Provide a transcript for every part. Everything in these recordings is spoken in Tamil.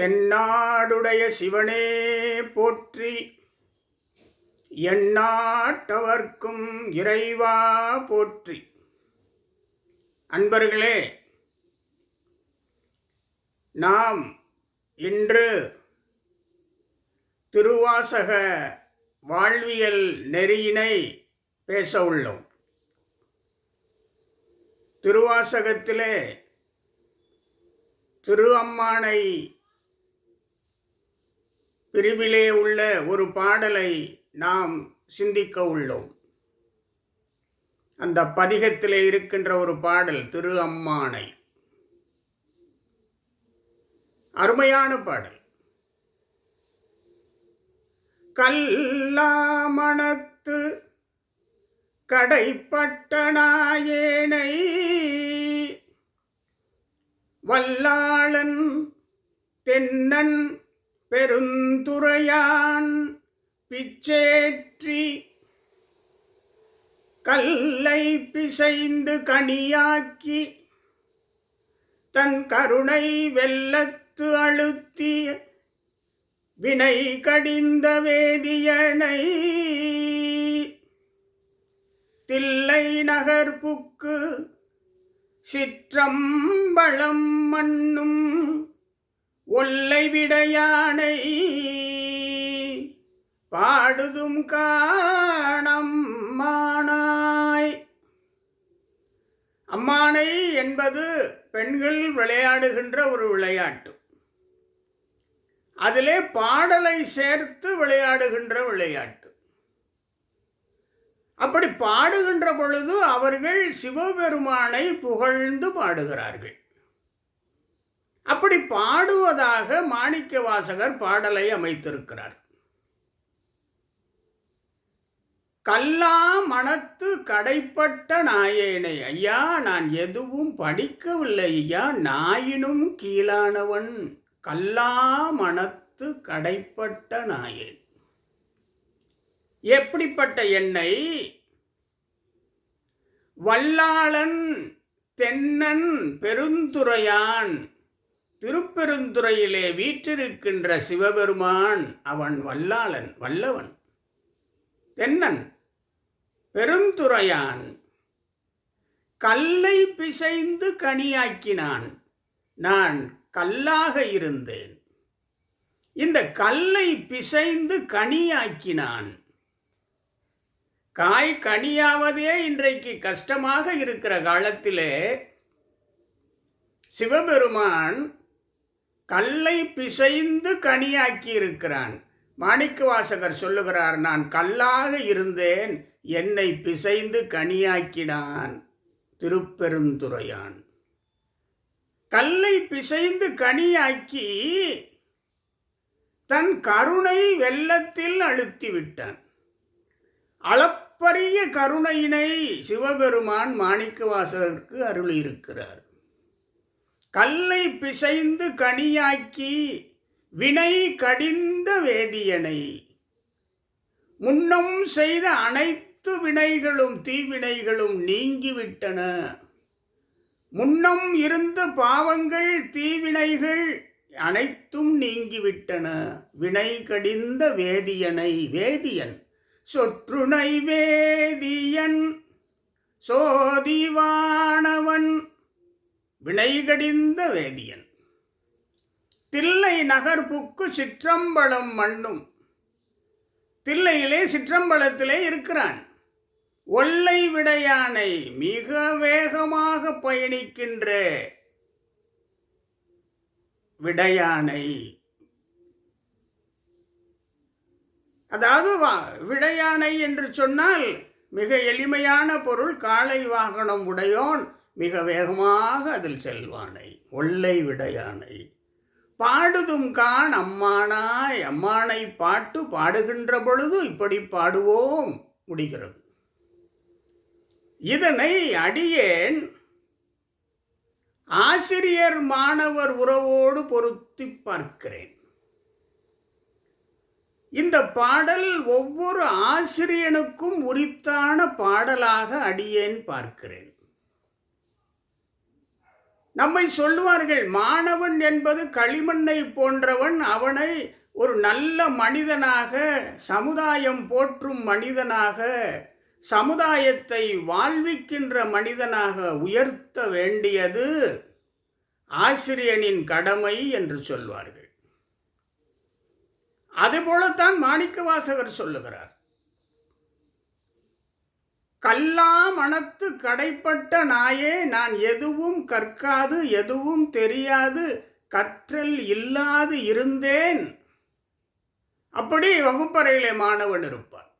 தென்னாடுடைய சிவனே போற்றி. எந்நாட்டவர்க்கும் இறைவா போற்றி. அன்பர்களே நாம் இன்று திருவாசக வாழ்வியல் நெறியினை பேச உள்ளோம். திருவாசகத்திலே திரு அம்மானை பிரிவிலே உள்ள ஒரு பாடலை நாம் சிந்திக்க உள்ளோம். அந்த பதிகத்திலே இருக்கின்ற ஒரு பாடல் திரு அம்மானை. அருமையான பாடல். கல்லாமணத்து கடைப்பட்ட நாயேனை வல்லாளன் தென்னன் பெருந்துறையான் பிச்சேற்றி கல்லை பிசைந்து கனியாக்கி தன் கருணை வெல்லத்து அழுத்திய வினை கடிந்த வேதியனை தில்லை நகர்புக்கு சிற்றம்பளம் மண்ணும் ஒல்லை விடையானை பாடுதும் காணம் மானாய். அம்மானை என்பது பெண்கள் விளையாடுகின்ற ஒரு விளையாட்டு. அதிலே பாடலை சேர்த்து விளையாடுகின்ற விளையாட்டு. அப்படி பாடுகின்ற பொழுது அவர்கள் சிவபெருமானை புகழ்ந்து பாடுகிறார்கள். அப்படி பாடுவதாக மாணிக்க வாசகர் பாடலை அமைத்திருக்கிறார். கல்லா மனத்து கடைப்பட்ட நாயேனை ஐயா நான் எதுவும் படிக்கவில்லை ஐயா நாயினும் கீழானவன். கல்லா மனத்து கடைப்பட்ட நாயேன். எப்படிப்பட்ட என்னை? வல்லாளன் தென்னன் பெருந்துரையான் திருப்பெருந்துறையிலே வீற்றிருக்கின்ற சிவபெருமான் அவன் வல்லாளன் வல்லவன். தென்னன் பெருந்துறையான். கல்லை பிசைந்து கனியாக்கினான். நான் கல்லாக இருந்தேன். இந்த கல்லை பிசைந்து கனியாக்கினான். காய் கனியாவதே இன்றைக்கு கஷ்டமாக இருக்கிற காலத்திலே சிவபெருமான் கல்லை பிசைந்து கனியாக்கி இருக்கிறான் மாணிக்க வாசகர் சொல்லுகிறார் நான் கல்லாக இருந்தேன் என்னை பிசைந்து கனியாக்கினான் திருப்பெருந்துரையான் கல்லை பிசைந்து கனியாக்கி தன் கருணை வெள்ளத்தில் அழுத்தி விட்டான் அளப்பரிய கருணையினை சிவபெருமான் மாணிக்கவாசகருக்கு அருளியிருக்கிறார். கல்லை பிசைந்து கனியாக்கி வினை கடிந்த வேதியனை. முன்னம் செய்த அனைத்து வினைகளும் தீவினைகளும் நீங்கிவிட்டன. முன்னம் இருந்த பாவங்கள் தீவினைகள் அனைத்தும் நீங்கிவிட்டன. வினை கடிந்த வேதியனை வேதியன் சொற்றுணை வேதியன் சோதிவானவன் வினைகடிந்த வேதியன். தில்லை நகர்புக்கு சிற்றம்பலம் மண்ணும் தில்லையிலே சிற்றம்பலத்திலே இருக்கிறான். ஒல்லை விடையானை மிக வேகமாக பயணிக்கின்ற விடையானை. அதாவது விடையானை என்று சொன்னால் மிக எளிமையான பொருள் காளை வாகனம் உடையோன் மிக வேகமாக அதில் செல்வானை ஒல்லை விடையானை. பாடுதும் கான் அம்மானாய் அம்மானை பாட்டு பாடுகின்ற பொழுது இப்படி பாடுவோம் முடிகிறது. இதனை அடியேன் ஆசிரியர் மாணவர் உறவோடு பொருத்தி பார்க்கிறேன். இந்த பாடல் ஒவ்வொரு ஆசிரியனுக்கும் உரித்தான பாடலாக அடியேன் பார்க்கிறேன். நம்மை சொல்லுவார்கள் மாணவன் என்பது களிமண்ணை போன்றவன் அவனை ஒரு நல்ல மனிதனாக சமுதாயம் போற்றும் மனிதனாக சமுதாயத்தை வாழ்விக்கின்ற மனிதனாக உயர்த்த வேண்டியது ஆசிரியனின் கடமை என்று சொல்வார்கள். அதுபோலத்தான் மாணிக்கவாசகர் சொல்லுகிறார். கல்லா மனத்து கடைப்பட்ட நாயே நான் எதுவும் கற்காது எதுவும் தெரியாது கற்றல் இல்லாது இருந்தேன். அப்படி வகுப்பறையிலே மாணவன் இருப்பான்.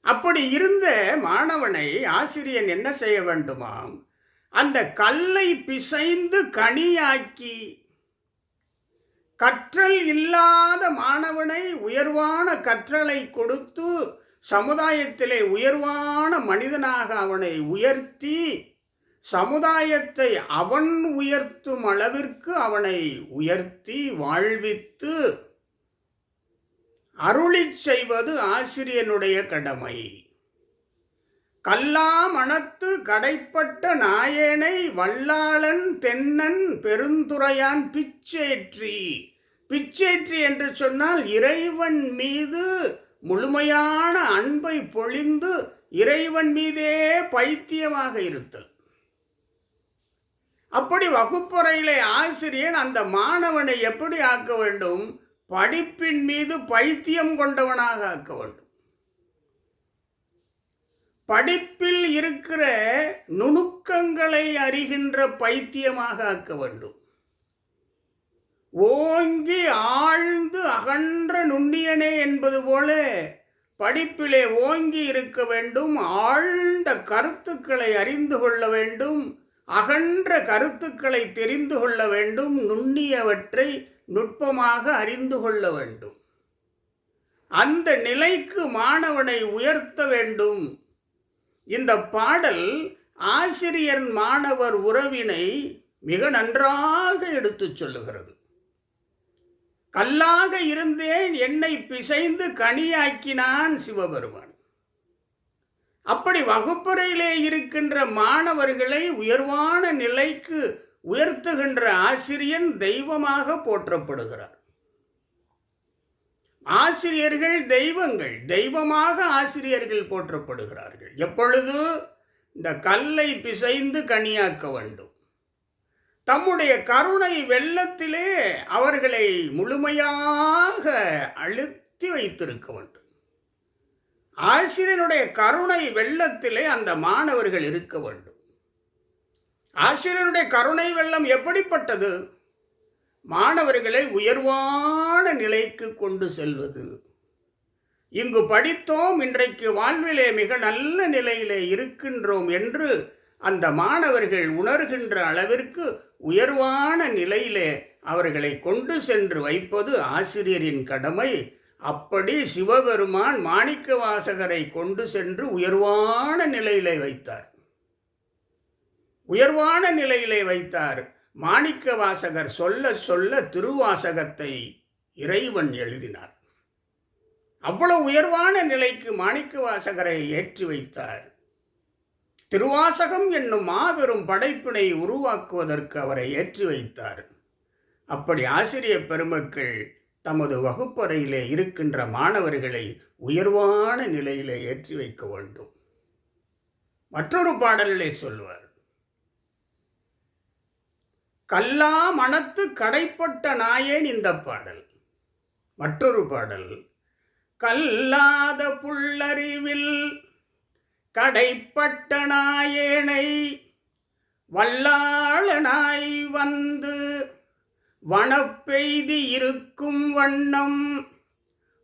அப்படி இருந்த மாணவனை ஆசிரியன் என்ன செய்ய வேண்டுமாம்? அந்த கல்லை பிசைந்து கனியாக்கி கற்றல் இல்லாத மாணவனை உயர்வான கற்றலை கொடுத்து சமுதாயத்திலே உயர்வான மனிதனாக அவனை உயர்த்தி சமுதாயத்தை அவன் உயர்த்தும் அளவிற்கு அவனை உயர்த்தி வாழ்வித்து அருளிச் செய்வது ஆசிரியனுடைய கடமை. கல்லா மனத்து கடைப்பட்ட நாயேனை வல்லாளன் தென்னன் பெருந்துரையான் பிச்சேற்றி பிச்சேற்றி என்று சொன்னால் இறைவன் மீது முழுமையான அன்பை பொழிந்து இறைவன் மீதே பைத்தியமாக இருத்தல். அப்படி வகுப்பறையிலே ஆசிரியன் அந்த மாணவனை எப்படி ஆக்க வேண்டும்? படிப்பின் மீது பைத்தியம் கொண்டவனாக ஆக்க வேண்டும். படிப்பில் இருக்கிற நுணுக்கங்களை அறிகின்ற பைத்தியமாக ஆக்க வேண்டும். ஓங்கி ஆழ்ந்து அகன்ற நுண்ணியனே என்பது போல படிப்பிலே ஓங்கி இருக்க வேண்டும் ஆழ்ந்த கருத்துக்களை அறிந்து கொள்ள வேண்டும் அகன்ற கருத்துக்களை தெரிந்து கொள்ள வேண்டும் நுண்ணியவற்றை நுட்பமாக அறிந்து கொள்ள வேண்டும். அந்த நிலைக்கு மாணவனை உயர்த்த வேண்டும். இந்த பாடல் ஆசிரியர் மாணவர் உறவினை மிக நன்றாக எடுத்துச் சொல்லுகிறது. கல்லாக இருந்தேன் என்னை பிசைந்து கனியாக்கினான் சிவபெருமான். அப்படி வகுப்பறையிலே இருக்கின்ற மாணவர்களை உயர்வான நிலைக்கு உயர்த்துகின்ற ஆசிரியன் தெய்வமாக போற்றப்படுகிறார். ஆசிரியர்கள் தெய்வங்கள் தெய்வமாக ஆசிரியர்கள் போற்றப்படுகிறார்கள். எப்பொழுது? இந்த கல்லை பிசைந்து கனியாக்க வேண்டும். தம்முடைய கருணை வெள்ளத்திலே அவர்களை முழுமையாக அழுத்தி வைத்திருக்க வேண்டும் ஆசிரியனுடைய கருணை வெள்ளத்திலே அந்த மாணவர்கள் இருக்க வேண்டும். ஆசிரியனுடைய கருணை வெள்ளம் எப்படிப்பட்டது? மாணவர்களை உயர்வான நிலைக்கு கொண்டு செல்வது. இங்கு படித்தோம் இன்றைக்கு வாழ்விலே மிக நல்ல நிலையிலே இருக்கின்றோம் என்று அந்த மாணவர்கள் உணர்கின்ற அளவிற்கு உயர்வான நிலையிலே அவர்களை கொண்டு சென்று வைப்பது ஆசிரியரின் கடமை. அப்படி சிவபெருமான் மாணிக்க வாசகரை கொண்டு சென்று உயர்வான நிலையிலே வைத்தார். உயர்வான நிலையிலே வைத்தார். மாணிக்க வாசகர் சொல்ல சொல்ல திருவாசகத்தை இறைவன் எழுதினார். அவ்வளவு உயர்வான நிலைக்கு மாணிக்க வாசகரை ஏற்றி வைத்தார். திருவாசகம் என்னும் மாபெரும் படைப்பினை உருவாக்குவதற்கு அவரை ஏற்றி வைத்தார். அப்படி ஆசிரிய பெருமக்கள் தமது வகுப்பறையிலே இருக்கின்ற மாணவர்களை உயர்வான நிலையிலே ஏற்றி வைக்க வேண்டும். மற்றொரு பாடலிலே சொல்வார். கல்லா மனத்து கடைப்பட்ட நாயேன் இந்த பாடல். மற்றொரு பாடல். கல்லாத புள்ளறிவில் கடைப்பட்டனாயேனை வல்லாளனாய் வந்து வனப்பெய்தி இருக்கும் வண்ணம்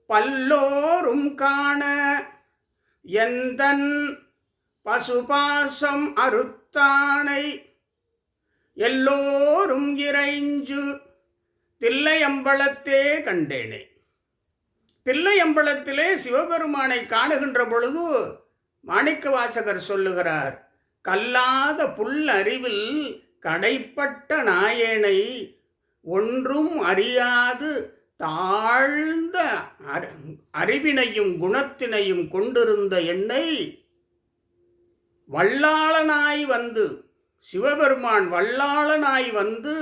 பல்லோரும் காண எந்தன் பசுபாசம் அறுத்தானை எல்லோரும் இறைஞ்சு தில்லையம்பலத்தே கண்டேனே. தில்லையம்பலத்திலே சிவபெருமானை காணுகின்ற பொழுது மாணிக்க வாசகர் சொல்லுகிறார் கல்லாத புல் அறிவில் கடைப்பட்ட நாயேனை ஒன்றும் அறியாது தாழ்ந்த அறிவினையும் குணத்தினையும் கொண்டிருந்த என்னை வல்லாளனாய் வந்து சிவபெருமான் வல்லாளனாய் வந்து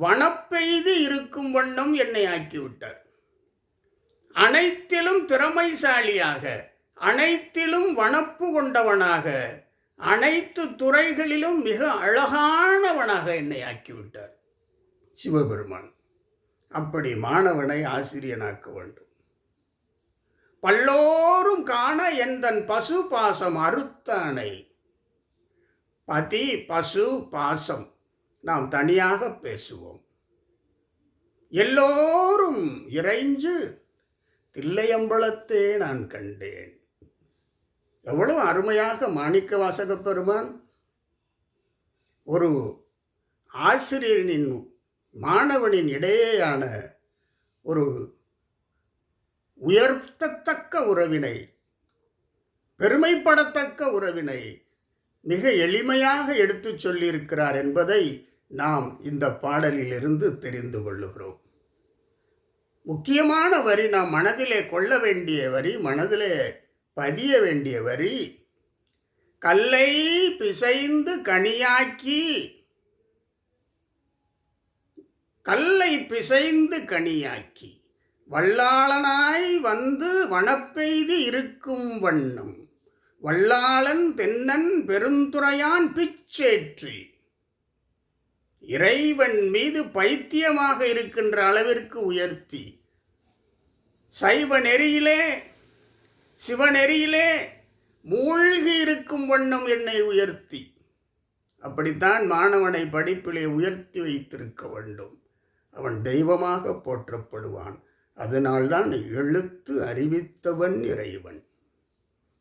வனப்பெய்து இருக்கும் வண்ணம் என்னை ஆக்கிவிட்டார். அனைத்திலும் திறமைசாலியாக அனைத்திலும் வனப்பு கொண்டவனாக அனைத்து துறைகளிலும் மிக அழகானவனாக என்னை ஆக்கிவிட்டார். சிவபெருமான் அப்படி மாணவனை ஆசிரியனாக்க வேண்டும். பல்லோரும் காண எந்தன் பசு பாசம் அறுத்தானை. பதி பசு பாசம் நாம் தனியாக பேசுவோம். எல்லோரும் இறைஞ்சு தில்லையம்பலத்தே நான் கண்டேன். எவ்வளவு அருமையாக மாணிக்க வாசக பெருமான் ஒரு ஆசிரியரின் மாணவனின் இடையேயான ஒரு உயர்த்தத்தக்க உறவினை பெருமைப்படத்தக்க உறவினை மிக எளிமையாக எடுத்துச் சொல்லியிருக்கிறார் என்பதை நாம் இந்த பாடலிலிருந்து தெரிந்து கொள்ளுகிறோம். முக்கியமான வரி நாம் மனதிலே கொள்ள வேண்டிய வரி மனதிலே பதிய வேண்டிய வரி. கல்லை பிசைந்து கனியாக்கி. கல்லை பிசைந்து கனியாக்கி. வல்லாளனாய் வந்து வனப்பெய்து இருக்கும் வண்ணம். வல்லாளன் தென்னன் பெருந்துரையான் பிச்சேற்றி. இறைவன் மீது பைத்தியமாக இருக்கின்ற அளவிற்கு உயர்த்தி. சைவ நெறியிலே சிவநெறியிலே மூழ்கி இருக்கும் வண்ணம் என்னை உயர்த்தி. அப்படித்தான் மாணவனை படிப்பிலே உயர்த்தி வைத்திருக்க வேண்டும். அவன் தெய்வமாக போற்றப்படுவான். அதனால்தான் எழுத்து அறிவித்தவன் இறைவன்.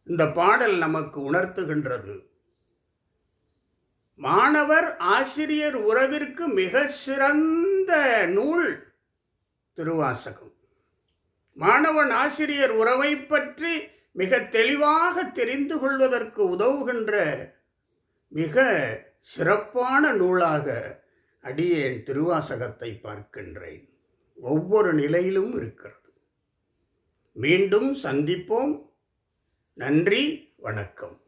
இந்த பாடல் நமக்கு உணர்த்துகின்றது. மாணவர் ஆசிரியர் உறவிற்கு மிக சிறந்த நூல் திருவாசகம். மாணவன் ஆசிரியர் உறவை பற்றி மிக தெளிவாக தெரிந்து கொள்வதற்கு உதவுகின்ற மிக சிறப்பான நூலாக அடியேன் திருவாசகத்தை பார்க்கின்றேன். ஒவ்வொரு நிலையிலும் இருக்கிறது. மீண்டும் சந்திப்போம். நன்றி வணக்கம்.